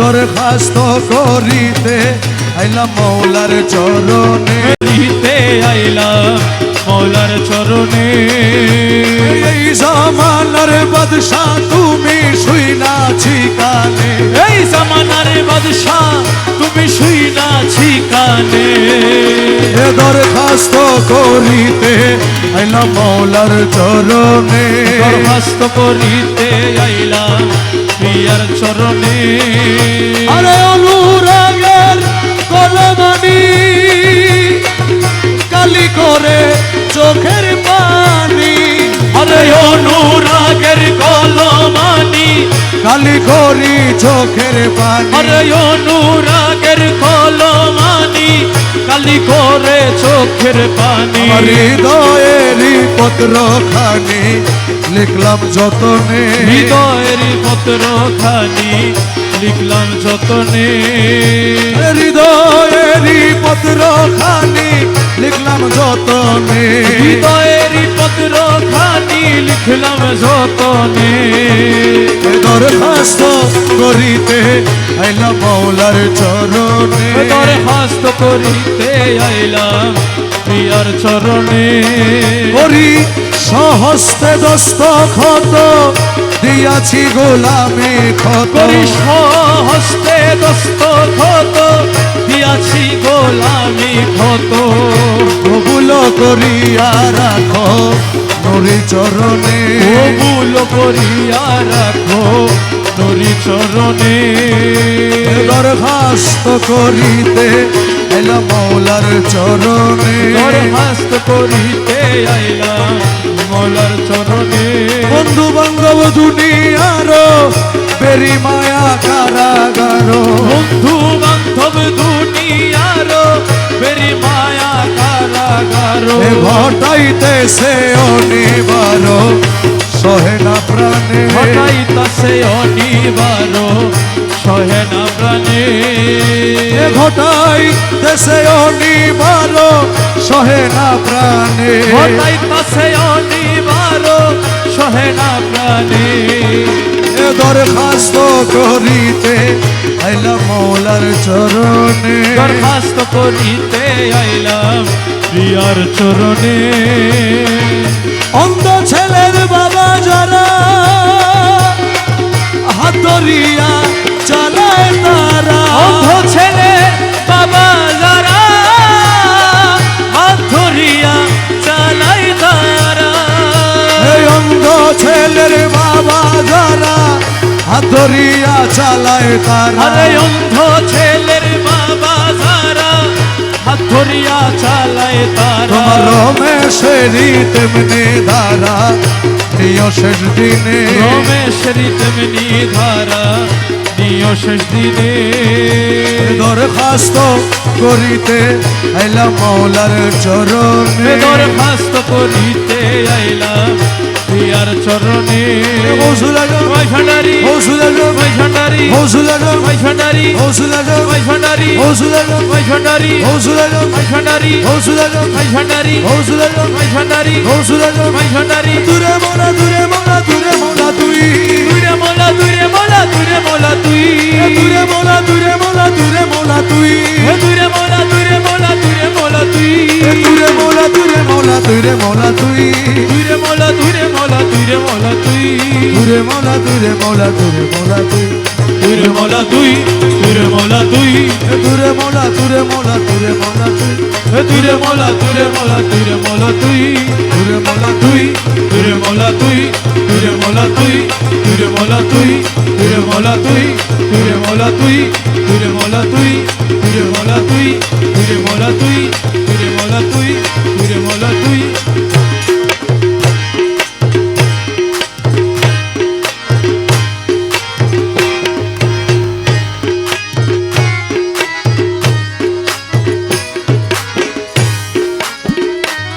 দরখাস্ত করিতে আইলাম মৌলার চরণে। দিতে আইলাম মৌলার চরণে। এই জামানার বাদশাহ তুমি শুইনাছি কানে এই জামানার বাদশাহ তুমি শুই নাছি কানে এ দরখাস্ত করিতে আইলাম মৌলার চরণে। দরখাস্ত করিতে আইলাম প্রিয়ার চরণে। আরে অনুরাগের কলমানি কালি করে চোখের পানি। আরে অনুরাগের কলমানি কালি করি চোখের পানি। আরে অনুরাগের কলমানি কালি করে চোখের পানি। আমার হৃদয়েরই পত্র খানি লিখলাম যতনে। হৃদয়ের পত্র খানি লিখলাম যতনে। হৃদয়েরই পত্র খানি লিখলাম যতনে। হৃদয়ের পত্র যতনে। দরখাস্ত করিতে আইলাম মৌলার চরণে। দরখাস্ত করিতে আইলাম প্রিয়ার চরণে। করি সহস্তে দস্ত ক্ষত দিয়াছি গোলামে ক্ষত। করি হস্তে দস্ত ক্ষত দিয়াছি গোলামি ক্ষত। কবুল করিয়া রাখো। নরি চরণে। কবুল করিয়া রাখো নরি চরণে। দরখাস্ত করিতে এলাম মৌলার চরণে। দরখাস্ত করিতে আইলাম মলার চরণে। বন্ধু বান্ধব দুনিয়ার বেরি মায়া কারাগার বন্ধু ঘটাইতেছে অনিবার সহে না প্রাণে। ঘটাইতাছে অনিবার সহে না প্রাণে। ঘটাইতেছে অনিবার সহে না প্রাণে। ঘটাইতাছে অনিবার সহে না প্রাণে। দরখাস্ত করিতে আইলাম মৌলার চরণে। দরখাস্ত করিতে আইলাম প্রিয়ার চরণে। অন্ধ ছেলের বাবা যারা হাতরিয়া হাতরিয়া চালায় তারা। আরে অন্ধ ছেলের বাবা যারা হাত ধরিয়া চালায় তারা। তোমার রমেশেরই তেমনি ধারা প্রিয় শেষ দিনে। রমেশের তেমনি ধারা নিয় শেষ দিনে। দরখাস্ত করিতে আইলাম মৌলার চরণে। দরখাস্ত করিতে আইলাম প্রিয়ার চরণে হৌসুল আজম ওই ভান্ডারি হৌসুল আজম ওই ভান্ডারি হৌসুল আজম ওই ভান্ডারি হৌসুল আজম ওই ভান্ডারি হৌসুল আজম ওই ভান্ডারি হৌসুল আজম ওই ভান্ডারি হৌসুল আজম ওই ভান্ডারি হৌসুল আজম ওই ভান্ডারি হৌসুল আজম ওই ভান্ডারি দূরে মোলা দূরে মোলা দূরে মোলা তুই দূরে মোলা দূরে মোলা দূরে মোলা তুই দূরে মোলা দূরে মোলা দূরে মোলা তুই দূরে মোলা দূরে মোলা দূরে মোলা তুই দূরে মোলা দূরে মোলা দূরে মোলা তুই মোলা তুই দূরে মোলা দূরে মোলা দূরে মোলা তুই দূরে মোলা তুই দূরে মোলা তুই দূরে মোলা দূরে মোলা দূরে মোলা তুই দূরে মোলা দূরে মোলা দূরে মোলা তুই দূরে মোলা তুই দূরে মোলা তুই দূরে মোলা তুই দূরে মোলা তুই দূরে মোলা তুই দূরে মোলা তুই দূরে মোলা তুই দূরে মোলা তুই দূরে মোলা তুই দূরে মোলা তুই দূরে